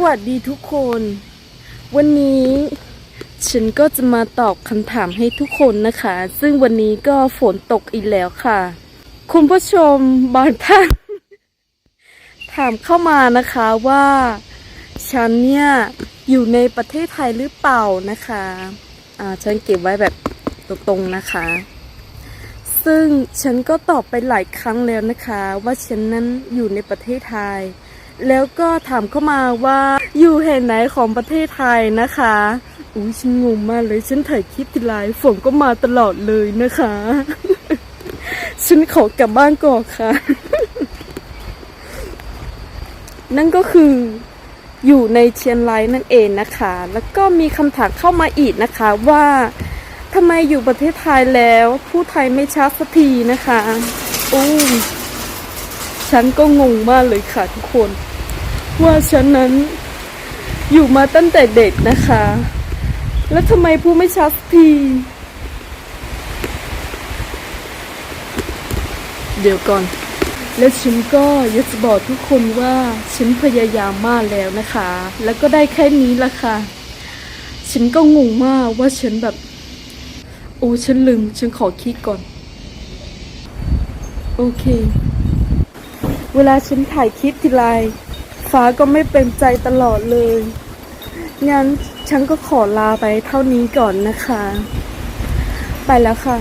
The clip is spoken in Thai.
วัสดีทุกคน วันนี้ฉันก็จะมาตอบคำถามให้ทุกคนนะคะ ซึ่งวันนี้ก็ฝนตกอีกแล้วค่ะ คุณผู้ชมบางท่าน ถามเข้ามานะคะว่า ฉันเนี่ย อยู่ในประเทศไทยหรือเปล่านะคะอ่าฉันเก็บไว้แบบตรงๆนะคะ ซึ่งฉันก็ตอบไปหลายครั้งแล้วนะคะ ว่าฉันนั้นอยู่ในประเทศไทย แล้วก็ถามเข้ามาว่าอยู่แห่งไหนของประเทศไทยนะคะอุ้ยฉันงงมากเลย ฉันถ่ายคลิปทีไรฝนก็มาตลอดเลยนะคะ ฉันขอกลับบ้านก่อนค่ะ นั่นก็คืออยู่ในเชียงรายนั่นเองนะคะ แล้วก็มีคำถามเข้ามาอีกนะคะว่าทำไมอยู่ประเทศไทยแล้ว ผู้ไทยไม่ชัดสักทีนะคะอู้ ฉันก็งงมากเลยค่ะทุกคน ว่าฉันนั้นอยู่มาตั้งแต่เด็กนะคะ แล้วทำไมผู้ไม่ชัดที เดี๋ยวก่อน แล้วฉันก็อยากจะบอกทุกคนว่าฉันพยายามมากแล้วนะคะ แล้วก็ได้แค่นี้ละค่ะ ฉันก็งงมากว่าฉันแบบ โอ้ฉันลืม ฉันขอคิดก่อน โอเค เวลาฉันถ่ายคลิปทีไรฟ้าก็ไม่เป็นใจตลอดเลย งั้นฉันก็ขอลาไปเท่านี้ก่อนนะคะ ไปแล้วค่ะ